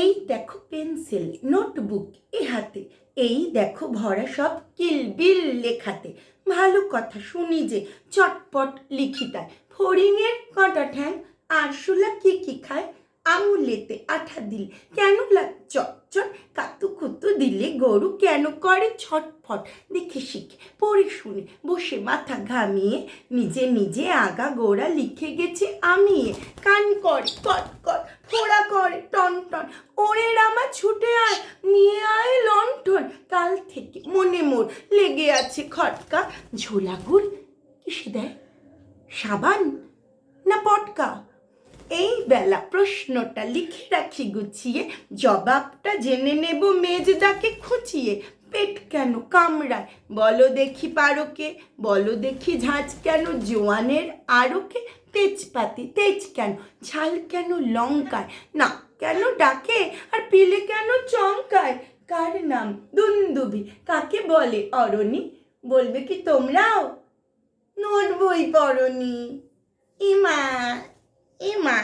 এই দেখো pencil, notebook, এ হাতে। এই দেখো ভরা সব কিলবিল লেখাতে। ভালো কথা শুনি যে চটপট লিখি তাই ফড়িংয়ের কাঁটা ঠ্যাং, আরশোলা কি কি খায়? আঙুলেতে আঠা দিল কেন লাগ, চটচট কাতু কুতু দিলে গরু কেন করে ছটফট? দেখে শিখে, পড়ে শুনে, বসে মাথা ঘামিয়ে, নিজে নিজে আগা গোড়া লিখে গেছে আমি কান করে, কট কট ফোড়া করে, টন টন। ওরে রামা ছুটে আয়, নিয়ে আয় লণ্ঠন। কাল থেকে মনে মোর লেগে আছে খটকা। ঝোলাগুড় কিসে দেয়? সাবান না পটকা? এই বেলা প্রশ্নটা লিখে রাখি গুছিয়ে, জবাবটা জেনে নেব মেজদাকে খুঁচিয়ে। পেট কেন কামড়ায়? বলো দেখি পারোকে, বলো দেখি ঝাঁঝ কেন, জোয়ানের আরোকে তেজপাতি, তেজ কেন? ঝাল কেন লঙ্কায়? না কেন ডাকে? আর পিলে কেন চমকায়? কার নাম? দুন্দুবি। কাকে বলে অরণি? বলবে কি তোমরাও? নোট বই পড়নি ইমা ইমা